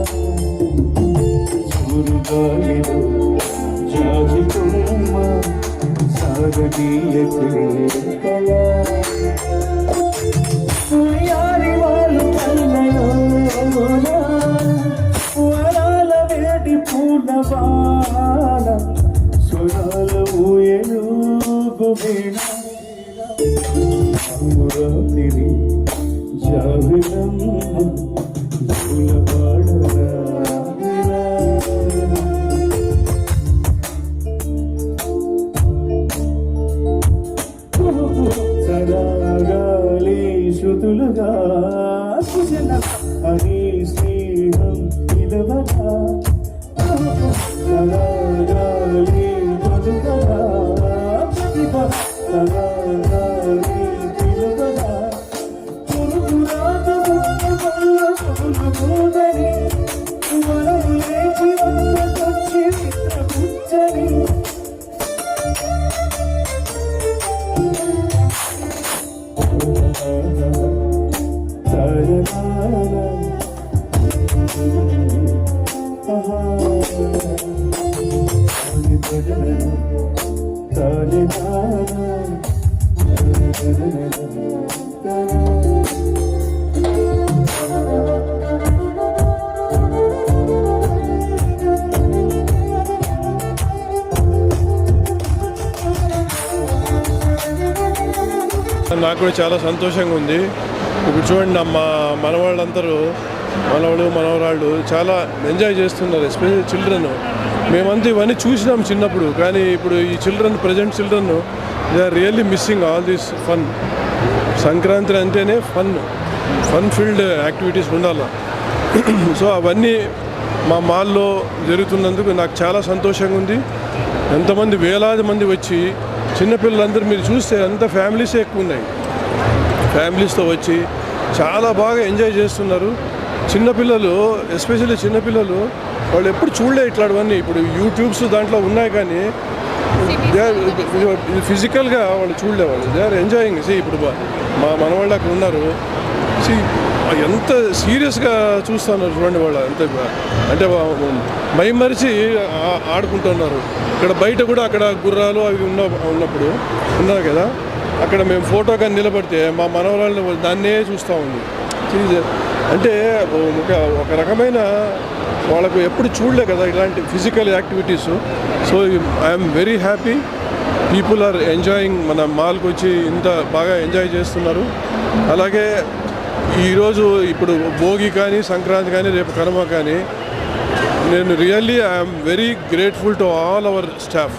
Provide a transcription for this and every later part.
ఇలా చూరుగాలిలో జాజి కొమ్మ సాగదీయకే కళా ఉయ్యాలి వాళ్ళు కళ్ళలోన వరాల వేటి పూర్ణవాన సురాల ఊయలు గుబేణ శృతులుగా సుజన అని స్నేహం పిలవగా సరాగాలి శృతులుగా ప్రతిభ సరాగాలి పిలవగా పురుగురాత ముక్కుమల్ల నాకు కూడా చాలా సంతోషంగా ఉంది. ఇప్పుడు చూడండి మా మనవాళ్ళందరూ మనవాళ్ళు మనవరాళ్ళు చాలా ఎంజాయ్ చేస్తున్నారు ఎస్పెషల్లీ చిల్డ్రన్ మేమంతా ఇవన్నీ చూసినాం చిన్నప్పుడు కానీ ఇప్పుడు ఈ children present children they are really missing all this fun Sankranti అంటేనే ఫన్ ఫన్ ఫీల్డ్ యాక్టివిటీస్ ఉండాలి. సో అవన్నీ మా మాల్లో జరుగుతున్నందుకు నాకు చాలా సంతోషంగా ఉంది. ఎంతమంది వేలాది మంది వచ్చి చిన్నపిల్లలందరూ మీరు చూస్తే అంత ఫ్యామిలీసే ఎక్కువ ఉన్నాయి. ఫ్యామిలీస్తో వచ్చి చాలా బాగా ఎంజాయ్ చేస్తున్నారు. చిన్నపిల్లలు ఎస్పెషల్లీ చిన్నపిల్లలు వాళ్ళు ఎప్పుడు చూడలే ఇట్లాంటివన్నీ. ఇప్పుడు యూట్యూబ్స్ దాంట్లో ఉన్నాయి కానీ దే ఆర్ ఫిజికల్గా వాళ్ళు చూడలే వాళ్ళు. They are enjoying. సి ఇప్పుడు బా- మా మనవాళ్ళు అక్కడ ఉన్నారు. సి ఎంత సీరియస్గా చూస్తున్నారు చూడండి వాళ్ళు. ఎంత అంటే మైమరిచి ఆడుకుంటున్నారు. ఇక్కడ బయట కూడా అక్కడ గుర్రాలు అవి ఉన్న ఉన్నప్పుడు ఉన్నారు కదా? అక్కడ మేము ఫోటో కానీ నిలబడితే మా మనవరాలను దాన్నే చూస్తూ ఉంది. అంటే ఒక ఒక రకమైన వాళ్ళకు ఎప్పుడు చూడలే కదా ఇలాంటి physical activities. So I'm very happy. People are enjoying. మన మాల్కి వచ్చి ఇంత బాగా ఎంజాయ్ చేస్తున్నారు. అలాగే ఈరోజు ఇప్పుడు భోగి కానీ సంక్రాంతి కానీ రేపు కనుమ కానీ నేను really I'm very grateful to all our staff.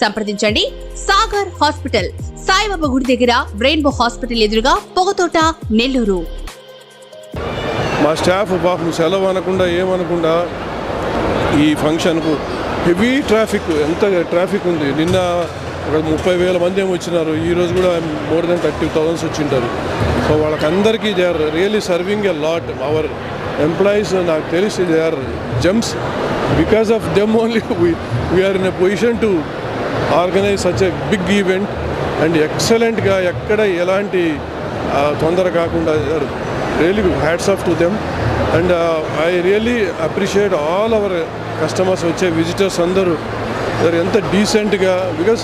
సంప్రదించండి. సాగర్ హాస్పిటల్ సాయిబాబా గుడి దగ్గర రెయిన్బో హాస్పిటల్ ఎదురుగా పొగతోట నెల్లూరు. మా స్టాఫ్ పాపం సెలవు అనకుండా ఏమనకుండా ఈ ఫంక్షన్కు హెవీ ట్రాఫిక్ ఎంత ట్రాఫిక్ ఉంది. నిన్న ఒక ముప్పై వేల మంది ఏమి వచ్చినారు. ఈరోజు కూడా మోర్ దెన్ థర్టీ థౌసండ్స్ వచ్చింటారు సో వాళ్ళకందరికీ they are really serving a lot. Our employees నాకు తెలిసి they are gems. Because of them only we are in a position to organise such a big event and ఎక్సలెంట్గా ఎక్కడ ఎలాంటి తొందర కాకుండా really hats off to them and I really appreciate all our customers వచ్చే visitors అందరూ. ఎంత డీసెంట్గా because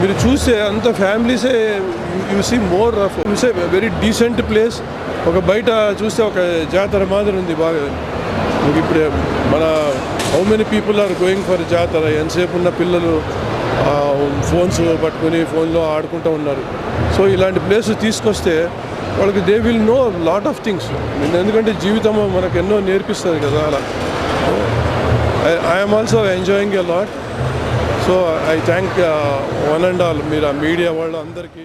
మీరు చూస్తే అంత ఫ్యామిలీసే you see more of say very decent place ఒక బయట చూస్తే ఒక జాతర మాదిరి ఉంది బాగా. ఇప్పుడు మన how many people are going for jatara? ఎంతసేపు ఉన్న పిల్లలు ఫోన్స్ పట్టుకుని ఫోన్లో ఆడుకుంటూ ఉన్నారు. సో ఇలాంటి ప్లేస్ తీసుకొస్తే వాళ్ళకి they will know lot of things. ఎందుకంటే జీవితం మనకు ఎన్నో నేర్పిస్తుంది కదా అలా. I'm also enjoying a lot so I thank one and all మీరు ఆ మీడియా వాళ్ళు అందరికీ